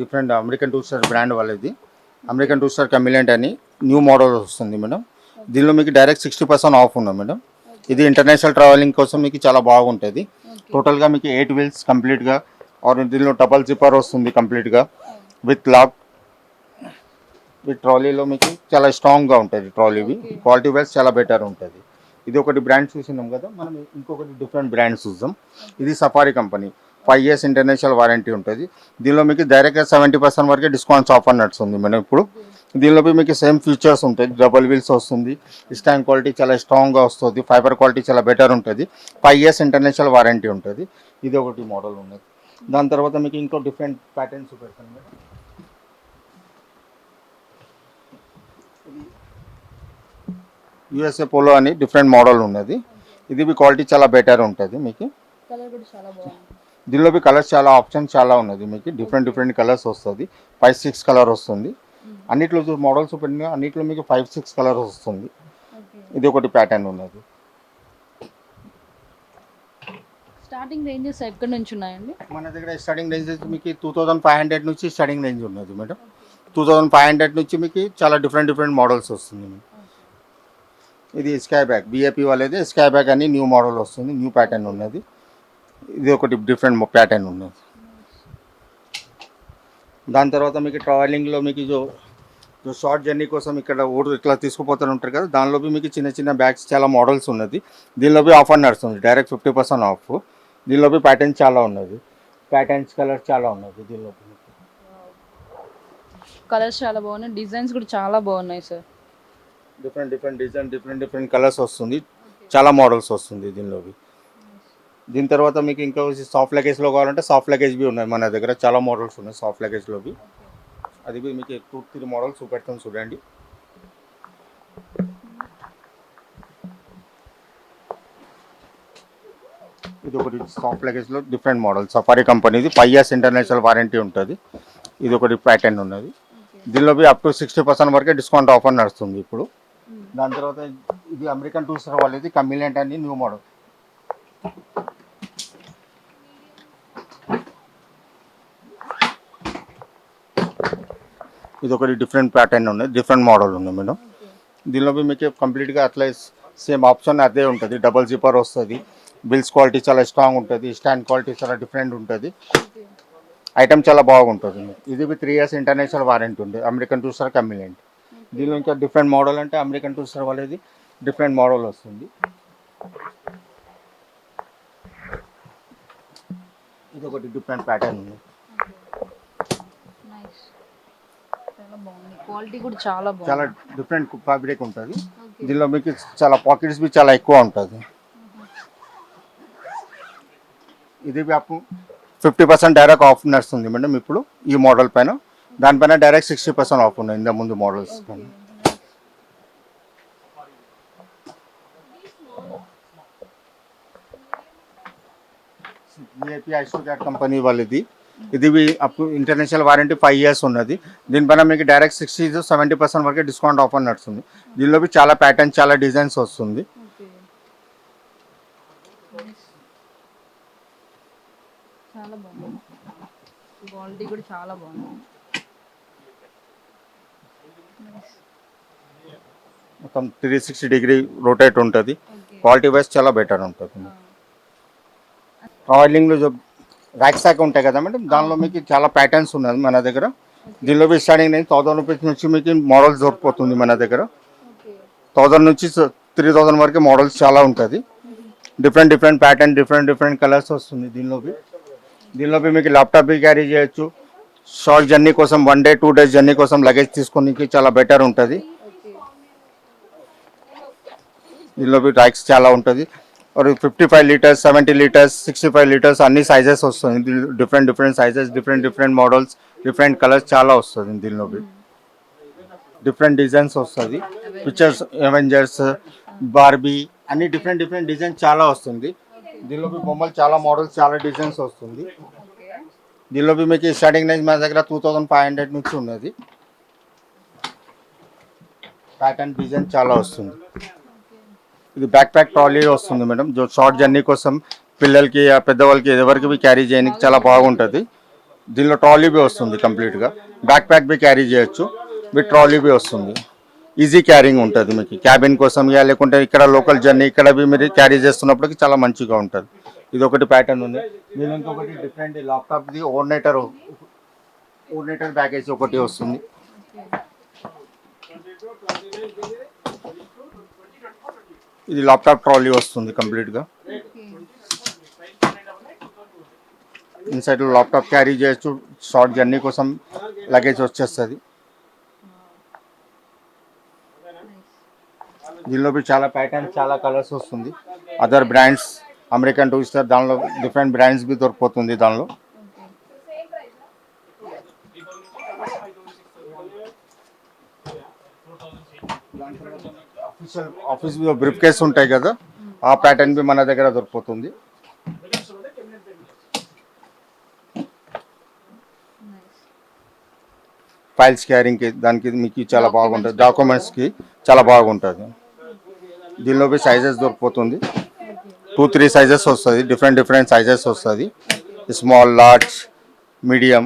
Different American Tourister brand వాళ్ళది. American Tourister కమిలెంట్ అని new model వస్తుంది madam. దీనిలో మీకు డైరెక్ట్ సిక్స్టీ పర్సెంట్ ఆఫ్ ఉంది మేడం. ఇది ఇంటర్నేషనల్ ట్రావెలింగ్ కోసం మీకు చాలా బాగుంటుంది. టోటల్గా మీకు ఎయిట్ వీల్స్ కంప్లీట్గా ఆర్ దీనిలో డబల్ జిప్పర్ వస్తుంది కంప్లీట్గా విత్ లాక్ విత్ ట్రాలీలో మీకు చాలా స్ట్రాంగ్గా ఉంటుంది ట్రాలీవి క్వాలిటీ వైజ్ చాలా బెటర్ ఉంటుంది. ఇది ఒకటి బ్రాండ్ చూసినాం కదా మనం ఇంకొకటి డిఫరెంట్ బ్రాండ్స్ చూద్దాం. ఇది Safari company five years international warranty ఉంటుంది. దీనిలో మీకు డైరెక్ట్గా సెవెంటీ పర్సెంట్ వరకే డిస్కౌంట్స్ ఆఫర్ నడుస్తుంది మేడం ఇప్పుడు. దీనిలో మీకు సేమ్ ఫీచర్స్ ఉంటాయి. డబల్ వీల్స్ వస్తుంది. స్టాండ్ క్వాలిటీ చాలా స్ట్రాంగ్గా వస్తుంది. ఫైబర్ క్వాలిటీ చాలా బెటర్ ఉంటుంది. ఫైవ్ ఇయర్స్ ఇంటర్నేషనల్ వారంటీ ఉంటుంది. ఇది ఒకటి మోడల్ ఉన్నది. దాని తర్వాత మీకు ఇంకో డిఫరెంట్ ప్యాటర్న్స్ పెడతాను మేడం. యుఎస్ఏ పోలో అని డిఫరెంట్ మోడల్ ఉన్నది. ఇది మీ క్వాలిటీ చాలా బెటర్ ఉంటుంది మీకు. దీనిలో కలర్స్ చాలా ఆప్షన్ చాలా ఉన్నది మీకు. డిఫరెంట్ డిఫరెంట్ కలర్స్ వస్తుంది. ఫైవ్ సిక్స్ కలర్ వస్తుంది. అన్నిట్లో మోడల్స్ పెట్టిన అన్నిట్లో మీకు ఫైవ్ సిక్స్ కలర్స్ వస్తుంది. ఇది ఒకటి ప్యాటర్న్ ఉన్నది. స్టార్టింగ్ రేంజెస్ ఎక్కడి నుంచి ఉన్నాయండి? మన దగ్గర స్టార్టింగ్ రేంజ్ మీకు టూ థౌసండ్ ఫైవ్ హండ్రెడ్ నుంచి స్టార్టింగ్ రేంజ్ ఉన్నది madam. Two thousand five hundred నుంచి మీకు చాలా డిఫరెంట్ డిఫరెంట్ మోడల్స్ వస్తుంది ఇది స్కై బ్యాగ్ బిఏపి వాళ్ళది. స్కై బ్యాగ్ అని న్యూ మోడల్ వస్తుంది. న్యూ ప్యాటర్న్ ఉన్నది. ఇది ఒకటి డిఫరెంట్ ప్యాటర్న్ ఉన్నది. దాని తర్వాత మీకు ట్రావెలింగ్లో మీకు జో జో షార్ట్ జర్నీ కోసం ఇక్కడ ఊరు ఇట్లా తీసుకుపోతూ ఉంటారు కదా దానిలో మీకు చిన్న చిన్న బ్యాగ్స్ చాలా మోడల్స్ ఉన్నది. దీనిలో ఆఫర్ నడుస్తుంది డైరెక్ట్ ఫిఫ్టీ పర్సెంట్ ఆఫ్ దీనిలో ప్యాటర్న్స్ చాలా ఉన్నది. ప్యాటర్న్స్ కలర్ చాలా ఉన్నది దీనిలో కలర్స్ చాలా బాగున్నాయి డిజైన్స్ కూడా చాలా బాగున్నాయి sir different different design different different colours వస్తుంది. చాలా మోడల్స్ వస్తుంది దీనిలోవి దీని తర్వాత మీకు ఇంకా సాఫ్ట్ లగేజ్లో కావాలంటే సాఫ్ట్ లగేజ్ బి ఉన్నాయి మన దగ్గర. చాలా మోడల్స్ ఉన్నాయి సాఫ్ట్ లగేజ్లోవి అది బి మీకు టూ త్రీ మోడల్స్ చూపెడతాం చూడండి. ఇది ఒకటి సాఫ్ట్ లగేజ్లో డిఫరెంట్ మోడల్ సఫారీ కంపెనీది ఫైవ్ ఇయర్స్ ఇంటర్నేషనల్ వారంటీ ఉంటుంది. ఇది ఒకటి ప్యాటర్న్ ఉన్నది. దీనిలో అప్ టు సిక్స్టీ పర్సెంట్ వరకే డిస్కౌంట్ ఆఫర్ నడుస్తుంది ఇప్పుడు. దాని తర్వాత ఇది అమెరికన్ టూరిస్టర్ వాళ్ళది కమిలియంట్ అని న్యూ మోడల్ ఇది ఒకటి డిఫరెంట్ ప్యాటర్న్ ఉన్నది డిఫరెంట్ మోడల్ ఉంది మేడం. దీనిలో మీకు కంప్లీట్గా అట్లా సేమ్ ఆప్షన్ అదే ఉంటుంది. డబల్ జిప్పర్ వస్తుంది. బిల్స్ క్వాలిటీ చాలా స్ట్రాంగ్ ఉంటుంది. స్టాండ్ క్వాలిటీ చాలా డిఫరెంట్ ఉంటుంది. ఐటమ్ చాలా బాగుంటుంది. ఇది త్రీ ఇయర్స్ ఇంటర్నేషనల్ వారంటీ ఉంది. అమెరికన్ టూస్టర్ కమిలియంట్ దీనిలో ఇంకా డిఫరెంట్ మోడల్ అంటే అమెరికన్ టూస్టర్ వాళ్ళది డిఫరెంట్ మోడల్ వస్తుంది. ఇది ఒకటి డిఫరెంట్ ప్యాటర్న్ ఉంది నైస్ చాలా బాగుంది. క్వాలిటీ కూడా చాలా చాలా డిఫరెంట్ ఫ్యాబ్రిక్ ఉంటుంది. దీనిలో మీకు చాలా పాకెట్స్ బి చాలా ఎక్కువ ఉంటుంది. ఇది మీకు ఫిఫ్టీ పర్సెంట్ డైరెక్ట్ ఆఫ్ నడుస్తుంది మేడం ఇప్పుడు ఈ మోడల్ పైన. దానిపైన డైరెక్ట్ సిక్స్టీ పర్సెంట్ ఆఫ్ ఉన్నాయి ఇంత ముందు మోడల్స్ పైన. ఏపీ ఐసోక్యాట్ కంపెనీ వాళ్ళది. ఇది ఇంటర్నేషనల్ వారంటీ ఫైవ్ ఇయర్స్ ఉన్నది. దీనిపైన మీకు డైరెక్ట్ సిక్స్టీ సెవెంటీ పర్సెంట్ వరకు డిస్కౌంట్ ఆఫర్ నడుస్తుంది. దీనిలో చాలా ప్యాటర్న్ చాలా డిజైన్స్ వస్తుంది. ఓకే. చాలా బాగుంది. క్వాలిటీ కూడా చాలా బాగుంది. Nice. మొత్తం త్రీ సిక్స్టీ డిగ్రీ రొటేట్ ఉంటుంది. క్వాలిటీ వైజ్ చాలా బెటర్ ఉంటుంది. ట్రావెలింగ్లో ర్యాక్ సాక్ ఉంటాయి కదా మేడం? దానిలో మీకు చాలా ప్యాటర్న్స్ ఉన్నది మన దగ్గర. దీనిలో బి స్టార్టింగ్ నేను థౌసండ్ రూపీస్ నుంచి మీకు మోడల్స్ దొరికిపోతుంది మన దగ్గర. థౌసండ్ నుంచి త్రీ థౌసండ్ వరకు మోడల్స్ చాలా ఉంటుంది. Different different pattern different different colours వస్తుంది దీనిలోకి దీనిలోకి మీకు ల్యాప్టాప్ క్యారీ చేయొచ్చు. షార్ట్ జర్నీ కోసం one day two days journey కోసం లగేజ్ తీసుకోనికి చాలా బెటర్ ఉంటుంది. దీనిలో ర్యాక్స్ చాలా ఉంటుంది. Fifty five litres seventy litres sixty five litres అన్ని సైజెస్ వస్తుంది. Different different sizes different different models different colours చాలా వస్తుంది దీనిలో డిఫరెంట్ డిజైన్స్ వస్తుంది. పిక్చర్స్ ఎవెంజర్స్ బార్బీ అన్ని డిఫరెంట్ డిఫరెంట్ డిజైన్స్ చాలా వస్తుంది. దీనిలో బొమ్మలు చాలా మోడల్స్ చాలా డిజైన్స్ వస్తుంది. ఓకే దీనిలో మీకు స్టార్టింగ్ రేంజ్ మా దగ్గర టూ థౌజండ్ ఫైవ్ హండ్రెడ్ నుంచి ఉన్నది. ప్యాటర్న్ డిజైన్ చాలా వస్తుంది. ఇది బ్యాక్ ప్యాక్ ట్రాలీ వస్తుంది మేడం. షార్ట్ జర్నీ కోసం పిల్లలకి పెద్దవాళ్ళకి ఎవరికి క్యారీ చేయడానికి చాలా బాగుంటుంది. దీనిలో ట్రాలీ బి వస్తుంది కంప్లీట్గా బ్యాక్ ప్యాక్ బి క్యారీ చేయొచ్చు. మీ ట్రాలీ బి వస్తుంది. ఈజీ క్యారింగ్ ఉంటుంది మీకు. క్యాబిన్ కోసం ఇక లేకుంటే ఇక్కడ లోకల్ జర్నీ ఇక్కడ బి మీరు క్యారీ చేస్తున్నప్పటికి చాలా మంచిగా ఉంటుంది. ఇది ఒకటి ప్యాటర్న్ ఉంది. దీని ఇంకొకటి డిఫరెంట్ ల్యాప్టాప్ది ఓర్నేటర్ ఓర్నేటర్ ప్యాకేజ్ ఒకటి వస్తుంది. ఇది ల్యాప్టాప్ ట్రాలీ వస్తుంది కంప్లీట్గా ఇన్సైడ్ ల్యాప్టాప్ క్యారీ చేయొచ్చు షార్ట్ జర్నీ కోసం లగేజ్ వచ్చేస్తుంది. దీనిలో చాలా ప్యాటర్న్స్ చాలా కలర్స్ వస్తుంది. అదర్ బ్రాండ్స్ అమెరికన్ టూరిస్టర్ దానిలో డిఫరెంట్ బ్రాండ్స్ బి దొరికిపోతుంది దానిలో. ఆఫీస్ బ్రిఫ్ కేస్ ఉంటాయి కదా ఆ ప్యాటర్న్ బి మన దగ్గర దొరికిపోతుంది. ఫైల్స్ క్యారింగ్కి దానికి మీకు చాలా బాగుంటుంది. డాక్యుమెంట్స్కి చాలా బాగుంటుంది. దీనిలో సైజెస్ దొరికిపోతుంది. టూ త్రీ సైజెస్ వస్తుంది. డిఫరెంట్ డిఫరెంట్ సైజెస్ వస్తుంది. స్మాల్ లార్జ్ మీడియం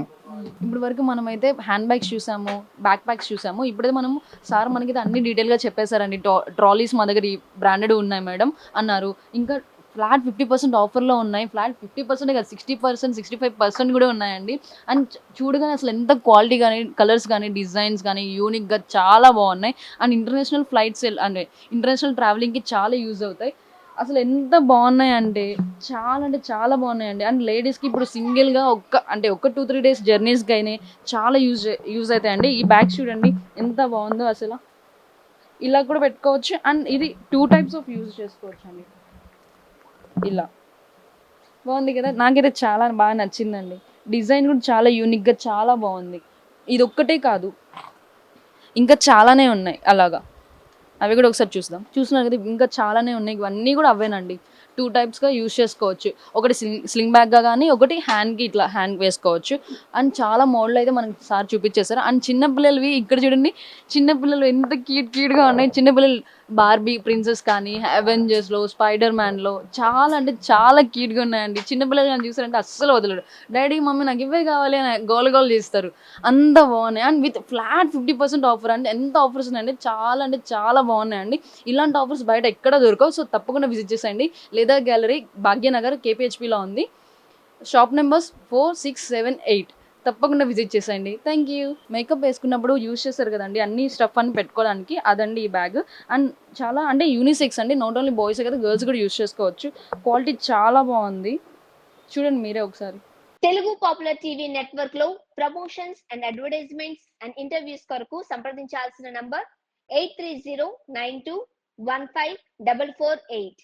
ఇప్పుడు వరకు మనమైతే హ్యాండ్ బ్యాగ్స్ చూసాము బ్యాక్ ప్యాక్స్ చూసాము. ఇప్పుడైతే మనం సార్ మనకి అన్ని డీటెయిల్గా చెప్పేశారండి. ట్రాలీస్ మా దగ్గర ఈ బ్రాండెడ్ ఉన్నాయి మేడం అన్నారు. ఇంకా ఫ్లాట్ ఫిఫ్టీ పర్సెంట్ ఆఫర్లో ఉన్నాయి. ఫ్లాట్ ఫిఫ్టీ పర్సెంట్ కాదు sixty percent sixty five percent కూడా ఉన్నాయండి. అండ్ చూడగానే అసలు ఎంత క్వాలిటీ కానీ కలర్స్ కానీ డిజైన్స్ కానీ యూనిక్గా చాలా బాగున్నాయి. అండ్ ఇంటర్నేషనల్ ఫ్లైట్స్ అంటే ఇంటర్నేషనల్ ట్రావెలింగ్కి చాలా యూజ్ అవుతాయి. అసలు ఎంత బాగున్నాయి అంటే చాలా అంటే చాలా బాగున్నాయండి. అండ్ లేడీస్కి ఇప్పుడు సింగిల్గా ఒక్క అంటే ఒక టూ త్రీ డేస్ జర్నీస్కి అయినాయి చాలా యూజ్ యూజ్ అవుతాయండి ఈ బ్యాగ్ చూడండి ఎంత బాగుందో అసలు. ఇలా కూడా పెట్టుకోవచ్చు. అండ్ ఇది టూ టైప్స్ ఆఫ్ యూజ్ చేసుకోవచ్చు అండి ఇలా. బాగుంది కదా? నాకైతే చాలా బాగా నచ్చిందండి. డిజైన్ కూడా చాలా యూనిక్గా చాలా బాగుంది. ఇది ఒక్కటే కాదు. ఇంకా చాలానే ఉన్నాయి అలాగా. అవి కూడా ఒకసారి చూద్దాం. చూసినా కదా ఇంకా చాలానే ఉన్నాయి. ఇవన్నీ కూడా అవేనండి. టూ టైప్స్గా యూస్ చేసుకోవచ్చు. ఒకటి స్లింగ్ స్లింగ్ బ్యాగ్గా కానీ ఒకటి హ్యాండ్కి ఇట్లా హ్యాండ్ వేసుకోవచ్చు. అండ్ చాలా మోడల్ అయితే మనకి సార్ చూపించేశారు. అండ్ చిన్నపిల్లలవి ఇక్కడ చూడండి చిన్నపిల్లలు ఎంత క్యూట్ క్యూట్గా ఉన్నాయి. చిన్నపిల్లలు బార్బీ ప్రిన్సెస్ కానీ అవెంజర్స్లో స్పైడర్ మ్యాన్లో చాలా అంటే చాలా క్యూట్గా ఉన్నాయండి. చిన్నపిల్లలు కానీ చూసారంటే అస్సలు వదలడు డాడీ మమ్మీ నాకు ఇవే కావాలి అని గోల గోల చేస్తారు. అంత బాగున్నాయి. And with flat fifty percent offer అంటే ఎంత ఆఫర్స్ ఉన్నాయండి చాలా అంటే చాలా బాగున్నాయండి. ఇలాంటి ఆఫర్స్ బయట ఎక్కడ దొరకవు. సో తప్పకుండా విజిట్ చేసేయండి. లేదా గ్యాలరీ భాగ్యనగర్ కేపీహెచ్పిలో ఉంది. Shop numbers four six seven eight. తప్పకుండా విజిట్ చేసేయండి. థ్యాంక్ యూ మేకప్ వేసుకున్నప్పుడు యూజ్ చేస్తారు కదండి. అన్ని స్టఫ్ అని పెట్టుకోవడానికి అదండి ఈ బ్యాగ్ అండ్ చాలా అంటే యూనిసెక్స్ అండి. నాట్ ఓన్లీ బాయ్స్ కదా గర్ల్స్ కూడా యూజ్ చేసుకోవచ్చు. క్వాలిటీ చాలా బాగుంది. చూడండి మీరే ఒకసారి. తెలుగు పాపులర్ టీవీ నెట్వర్క్లో promotions and advertisements and interviews కొరకు సంప్రదించాల్సిన number eight three zero nine two one five double four eight